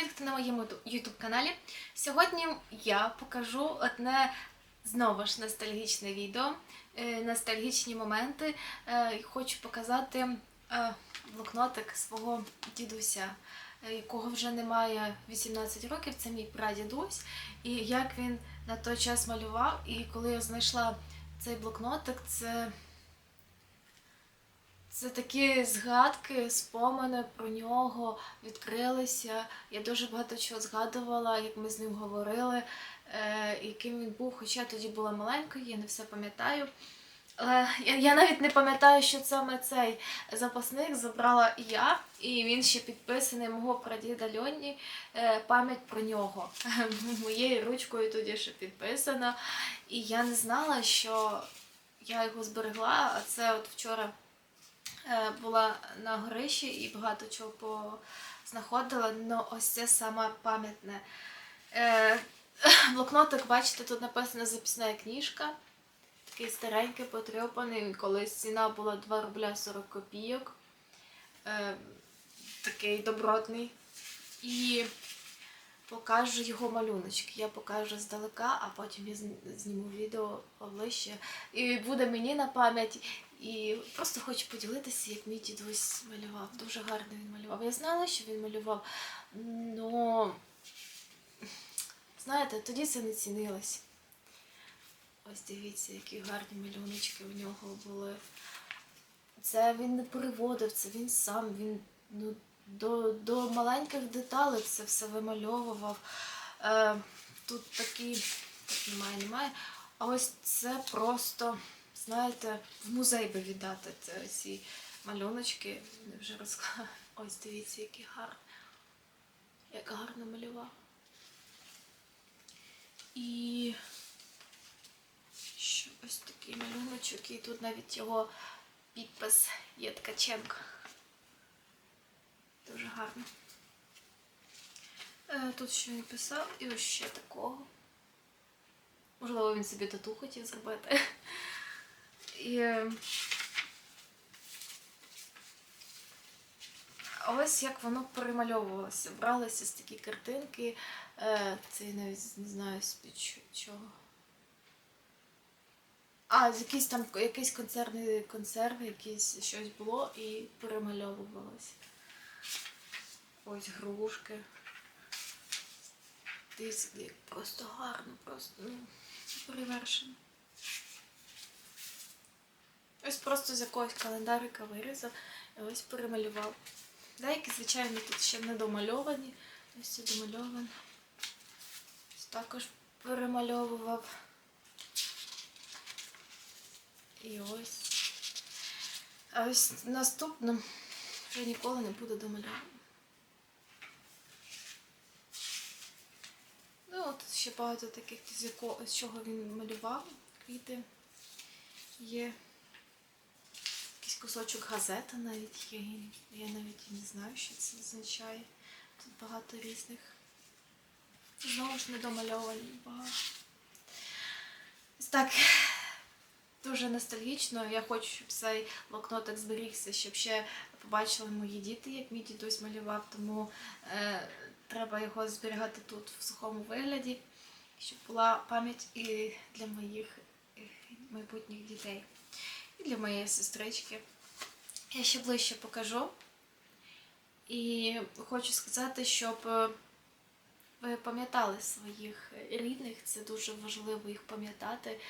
привіт, хто на моєму YouTube каналі. Сьогодні я покажу одне знову ж ностальгічне відео, е, ностальгічні моменти. Е, Хочу показати е, блокнотик свого дідуся, якого вже немає 18 років. Це мій прадідусь. І як він на той час малював. І коли я знайшла цей блокнотик, це. Це такі згадки, спомини про нього відкрилися. Я дуже багато чого згадувала, як ми з ним говорили, е, яким він був, хоча я тоді була маленькою, я не все пам'ятаю. Але я, навіть не пам'ятаю, що саме цей запасник забрала я, і він ще підписаний мого прадіда Льоні, е, пам'ять про нього. Моєю ручкою тоді ще підписано. І я не знала, що я його зберегла, а це от вчора була на горищі і багато чого знаходила, але ось це саме пам'ятне. Е, блокнотик, бачите, тут написано записна книжка. Такий старенький, потрьопаний. Колись ціна була 2 рубля 40 копійок. Е, такий добротний. І покажу його малюночки. Я покажу здалека, а потім я зніму відео поближче. І буде мені на пам'ять. І просто хочу поділитися, як мій дідусь малював. Дуже гарно він малював. Я знала, що він малював, але знаєте, тоді це не цінилось. Ось дивіться, які гарні малюночки у нього були. Це він не переводив, це він сам, він ну, до, до маленьких деталей це все вимальовував. Е, тут такі, так немає, немає. А ось це просто, знаєте, в музей би віддати це, ці малюночки. Вони вже розклали. Ось дивіться, який гарний. Як гарно малював. І ще ось такий малюночок, і тут навіть його підпис є Ткаченко. Гарно. Е, Тут що він писав, і ось ще такого. Можливо, він собі тату хотів зробити. І е, ось як воно перемальовувалося. Бралися з такі картинки. Е, Це я навіть не знаю з-під чого. А, якийсь там якийсь концерний консерв, якийсь щось було і перемальовувалося. Ось грушки. Як просто гарно, просто ну, перевершено. Ось просто з якогось календарика вирізав і ось перемалював. Деякі, звичайно, тут ще не домальовані. Ось це домальоване. Ось також перемальовував. І ось. А ось наступним вже ніколи не буде домальовано. Ну, от ще багато таких, з якого з чого він малював квіти. Є якийсь кусочок газети навіть є. Я навіть не знаю, що це означає. Тут багато різних. Знову ж недомальовані багато. Ось так. Дуже ностальгічно. Я хочу, щоб цей блокнотик зберігся, щоб ще побачили мої діти, як мій дідусь малював, тому е, треба його зберігати тут в сухому вигляді, щоб була пам'ять і для моїх е, майбутніх дітей, і для моєї сестрички. Я ще ближче покажу. І хочу сказати, щоб е, ви пам'ятали своїх рідних, це дуже важливо їх пам'ятати,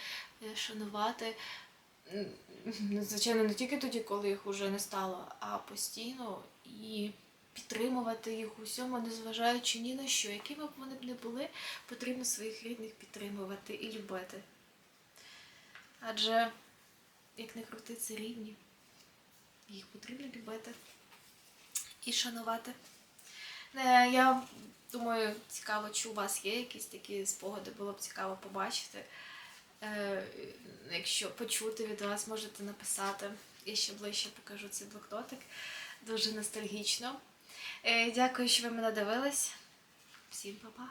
е, шанувати. Ну, Звичайно, не тільки тоді, коли їх уже не стало, а постійно і підтримувати їх у всьому, незважаючи ні на що. Якими б вони б не були, потрібно своїх рідних підтримувати і любити. Адже, як не крути, це рідні, їх потрібно любити і шанувати. Е, Я думаю, цікаво, чи у вас є якісь такі спогади, було б цікаво побачити. Е, Якщо почути від вас, можете написати. Я ще ближче покажу цей блокнотик. Дуже ностальгічно. Е, Дякую, що ви мене дивились. Всім па-па!